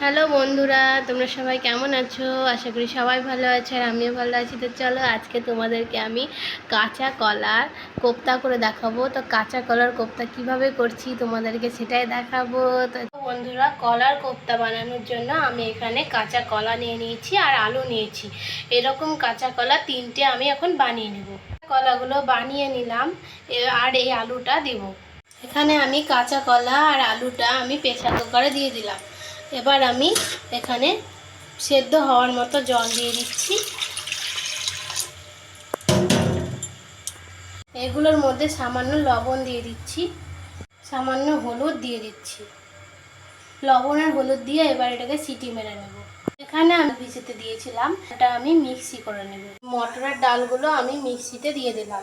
Hello বন্ধুরা, তোমরা সবাই কেমন আছো? আশা করি সবাই ভালো আছে আর আমিও ভালো আছি। তো চলো আজকে তোমাদেরকে আমি কাঁচা কলার কোপ্তা করে দেখাবো। তো কাঁচা কলার কোপ্তা কীভাবে করছি তোমাদেরকে সেটাই দেখাবো। তো বন্ধুরা, কলার কোপ্তা বানানোর জন্য আমি এখানে কাঁচা কলা নিয়ে নিয়েছি আর আলু নিয়েছি। এরকম কাঁচা কলা তিনটে আমি এখন বানিয়ে নেব। কলাগুলো বানিয়ে নিলাম আর এই আলুটা দেব। এখানে আমি কাঁচা কলা আর আলুটা আমি প্রেসার কুকারে দিয়ে দিলাম। এবার আমি এখানে সেদ্ধ হওয়ার মতো জল দিয়ে দিচ্ছি। এগুলোর মধ্যে সামান্য লবণ দিয়ে দিচ্ছি। সামান্য হলুদ দিয়ে দিচ্ছি। লবণ আর হলুদ দিয়ে এবার এটাকে সিটি মেরে নেব। এখানে আমি ভিজেতে দিয়েছিলাম এটা আমি মিক্সি করে নেব। মটরের ডালগুলো আমি মিক্সিতে দিয়ে দিলাম।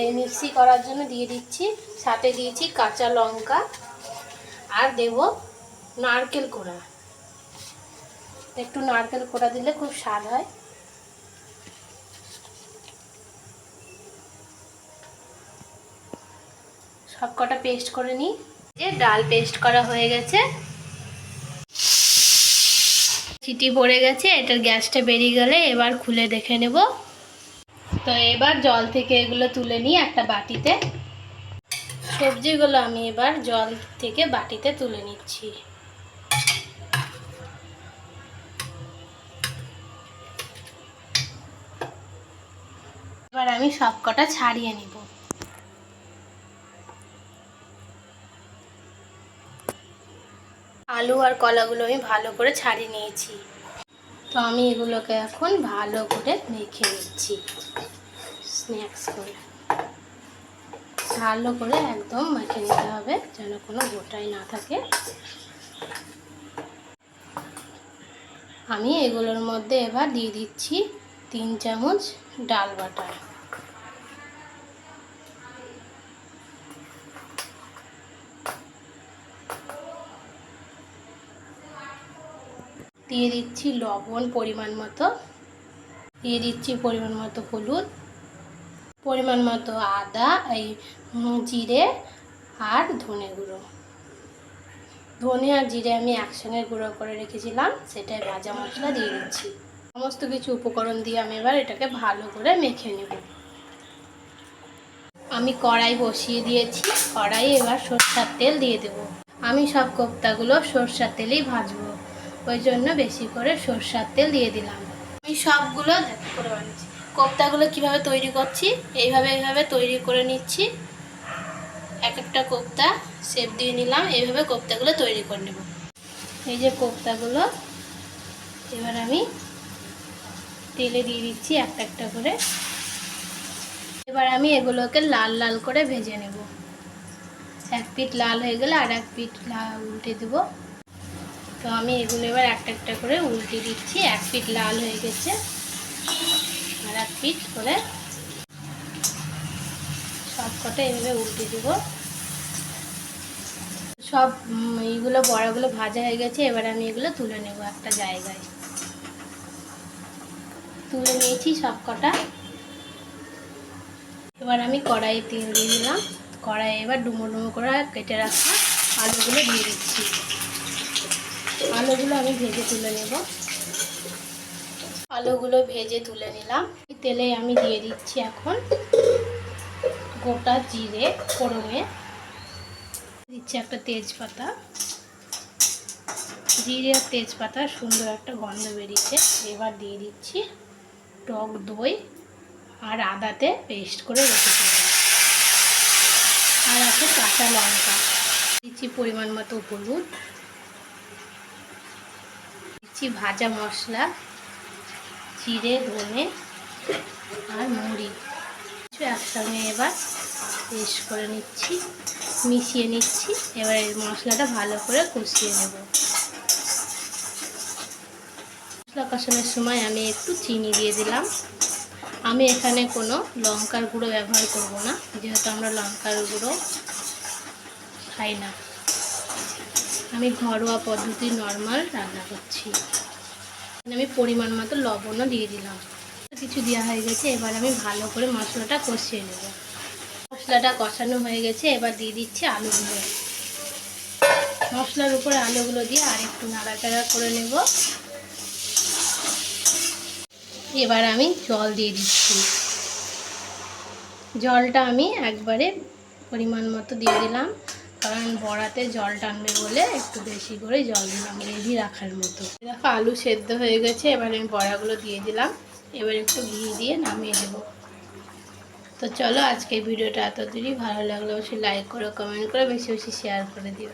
এই মিক্সি করার জন্য দিয়ে দিচ্ছি, সাথে দিয়েছি কাঁচা লঙ্কা। আর দেব নারকেল কোড়া। একটু নারকেল কোড়া দিলে খুব স্বাদ হয়। সব কটা পেস্ট করে নিই। যে ডাল পেস্ট করা হয়ে গেছে। চিটি পড়ে গেছে, এটার গ্যাসটা বেরিয়ে গেলে এবার খুলে দেখে নেব। তো এবার জল থেকে এগুলো তুলে নিই একটা বাটিতে। সবজিগুলো আমি এবার জল থেকে বাটিতে তুলে নিচ্ছি। আমি সব কটা ছাড়িয়ে নিব। আলু আর কলাগুলো আমি ভালো করে ছাড়িয়ে নিয়েছি। তো আমি এগুলোকে এখন ভালো করে মেখে নিচ্ছি। স্ন্যাক্স করে। ভালো করে একদম মেখে নিতে হবে যেন কোনো গোটাই না থাকে। আমি এগুলোর মধ্যে এবার দিয়ে দিচ্ছি তিন চামচ ডাল বাটা দিয়ে দিচ্ছি লবণ পরিমাণ মতো। দিয়ে দিচ্ছি পরিমাণ মতো হলুদ, পরিমাণ মতো আদা, এই জিরে আর ধনে গুঁড়ো। ধনে আর জিরে আমি একসঙ্গে গুঁড়ো করে রেখেছিলাম, সেটাই ভাজা মশলা দিয়ে দিচ্ছি। সমস্ত কিছু উপকরণ দিয়ে আমি এবার এটাকে ভালো করে মেখে নেব। আমি কড়াই বসিয়ে দিয়েছি কড়াই এবার সরষার তেল দিয়ে দেব। আমি সব কোপ্তাগুলো সরষার তেলেই ভাজবো। ওই জন্য বেশি করে সরষার তেল দিয়ে দিলাম। আমি সবগুলো করে বানিয়েছি কোপ্তাগুলো কীভাবে তৈরি করছি, এইভাবে এইভাবে তৈরি করে নিচ্ছি। এক একটা কোপ্তা সেপ দিয়ে নিলাম, এইভাবে কোপ্তাগুলো তৈরি করে নেব। এই যে কোপ্তাগুলো, এবার আমি তেলে দিয়ে দিচ্ছি একটা একটা করে। এবার আমি এগুলোকে লাল লাল করে ভেজে নেব। এক পিঠ লাল হয়ে গেলে আর এক পিঠ উল্টে দেবো। তো আমি এগুলো এবার একটা একটা করে উল্টে দিচ্ছি। এক পিঠ লাল হয়ে গেছে। আর এক পিঠ করে সব কটা এভাবে উল্টে দেব। সব এইগুলো বড়াগুলো ভাজা হয়ে গেছে। এবার আমি এগুলো তুলে নেব একটা জায়গায়। তুলে নিয়েছি সব কটা। এবার আমি কড়াইয়ে তেল দিয়ে দিলাম। কড়াইয়ে এবার ডুমো ডুমো করে কেটে রাখা আলুগুলো দিয়ে দিচ্ছি। আলুগুলো আমি ভেজে তুলে নেব। আলুগুলো ভেজে তুলে নিলাম। তেলে আমি দিয়ে দিচ্ছি এখন গোটা জিরে ফোড়নে। দিচ্ছি একটা তেজপাতা। জিরে আর তেজপাতা সুন্দর একটা গন্ধ বেরিয়েছে। এবার দিয়ে দিচ্ছি টক দই আর আদাতে পেস্ট করে রেখেছিলাম আর আছে কাঁচা লঙ্কা। দিচ্ছি পরিমাণ মতো হলুদ। দিচ্ছি ভাজা মশলা, জিরে, ধনে আর মুড়ি। কিছু একসঙ্গে এবার পেস্ট করে নিচ্ছি, মিশিয়ে নিচ্ছি। এবার এই মশলাটা ভালো করে কষিয়ে নেব। মশলা কষানোর সময় আমি একটু চিনি দিয়ে দিলাম। আমি এখানে কোনো লঙ্কার গুঁড়ো ব্যবহার করব না, যেহেতু আমরা লঙ্কার গুঁড়ো খাই না। আমি ঘরোয়া পদ্ধতি নর্মাল রান্না করছি। আমি পরিমাণ মতো লবণও দিয়ে দিলাম। কিছু দেওয়া হয়ে গেছে, এবার আমি ভালো করে মশলাটা কষিয়ে নেব। মশলাটা কষানো হয়ে গেছে, এবার দিয়ে দিচ্ছি আলুগুলো। মশলার উপরে আলুগুলো দিয়ে আর একটু নাড়াচাড়া করে নেব। এবার আমি জল দিয়ে দিচ্ছি। জলটা আমি একবারে পরিমাণ মতো দিয়ে দিলাম। কারণ বড়াতে জল টানবে বলে একটু বেশি করে জল দিলাম রেডি রাখার মতো। দেখো আলু সেদ্ধ হয়ে গেছে, এবার আমি বড়াগুলো দিয়ে দিলাম। এবার একটু ঘি দিয়ে নামিয়ে দেবো তো চলো আজকে ভিডিওটা এত দূরই ভালো লাগল, অবশ্যই লাইক করো কমেন্ট করো, বেশি বেশি শেয়ার করে দিও।